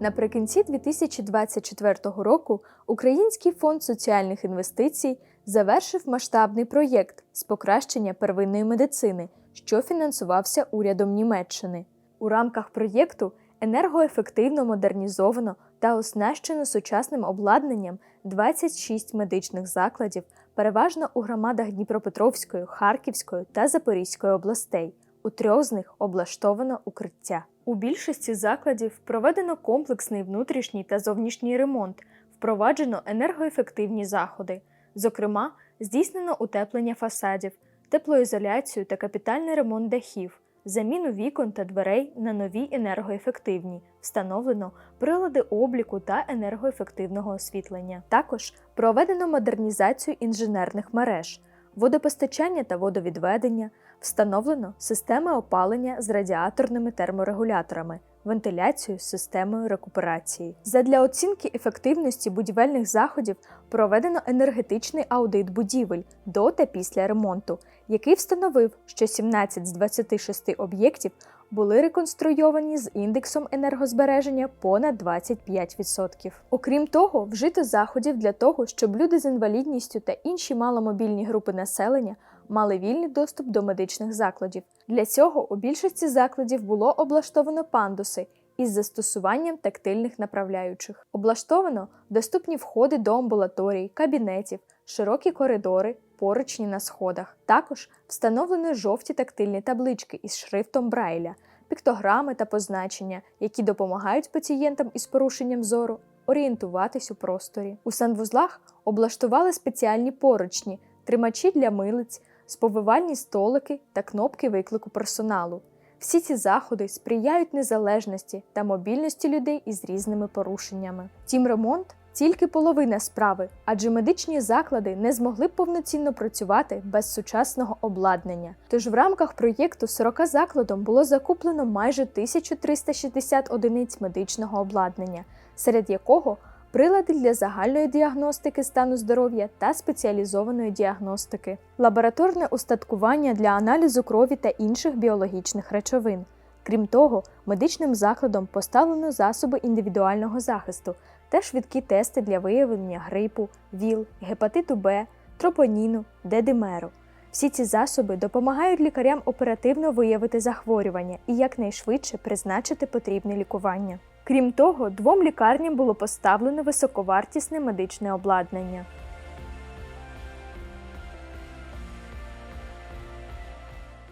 Наприкінці 2024 року Український фонд соціальних інвестицій завершив масштабний проєкт з покращення первинної медицини, що фінансувався урядом Німеччини. У рамках проєкту енергоефективно модернізовано та оснащено сучасним обладнанням 26 медичних закладів, переважно у громадах Дніпропетровської, Харківської та Запорізької областей. У трьох з них облаштовано укриття. У більшості закладів проведено комплексний внутрішній та зовнішній ремонт, впроваджено енергоефективні заходи. Зокрема, здійснено утеплення фасадів, теплоізоляцію та капітальний ремонт дахів, заміну вікон та дверей на нові енергоефективні, встановлено прилади обліку та енергоефективного освітлення. Також проведено модернізацію інженерних мереж, водопостачання та водовідведення, встановлено системи опалення з радіаторними терморегуляторами, вентиляцію з системою рекуперації. Задля оцінки ефективності будівельних заходів проведено енергетичний аудит будівель до та після ремонту, який встановив, що 17 з 26 об'єктів були реконструйовані з індексом енергозбереження понад 25%. Окрім того, вжито заходів для того, щоб люди з інвалідністю та інші маломобільні групи населення мали вільний доступ до медичних закладів. Для цього у більшості закладів було облаштовано пандуси із застосуванням тактильних направляючих. Облаштовано доступні входи до амбулаторій, кабінетів, широкі коридори, поручні на сходах. Також встановлено жовті тактильні таблички із шрифтом Брайля, піктограми та позначення, які допомагають пацієнтам із порушенням зору орієнтуватись у просторі. У санвузлах облаштували спеціальні поручні, тримачі для милиць, сповивальні столики та кнопки виклику персоналу. Всі ці заходи сприяють незалежності та мобільності людей із різними порушеннями. Тім ремонт тільки половина справи, адже медичні заклади не змогли повноцінно працювати без сучасного обладнання. Тож в рамках проєкту 40 закладом було закуплено майже 1360 одиниць медичного обладнання, серед якого прилади для загальної діагностики стану здоров'я та спеціалізованої діагностики, лабораторне устаткування для аналізу крові та інших біологічних речовин. Крім того, медичним закладом поставлено засоби індивідуального захисту та швидкі тести для виявлення грипу, ВІЛ, гепатиту Б, тропоніну, дедимеру. Всі ці засоби допомагають лікарям оперативно виявити захворювання і якнайшвидше призначити потрібне лікування. Крім того, двом лікарням було поставлено високовартісне медичне обладнання.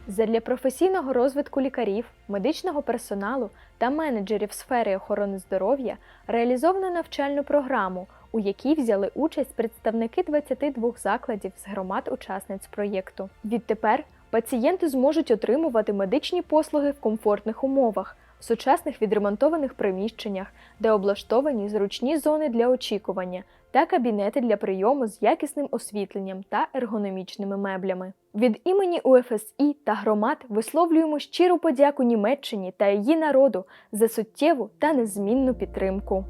Задля професійного розвитку лікарів, медичного персоналу та менеджерів сфери охорони здоров'я реалізовано навчальну програму, у якій взяли участь представники 22 закладів з громад-учасниць проєкту. Відтепер пацієнти зможуть отримувати медичні послуги в комфортних умовах, в сучасних відремонтованих приміщеннях, де облаштовані зручні зони для очікування та кабінети для прийому з якісним освітленням та ергономічними меблями. Від імені УФСІ та громад висловлюємо щиру подяку Німеччині та її народу за суттєву та незмінну підтримку.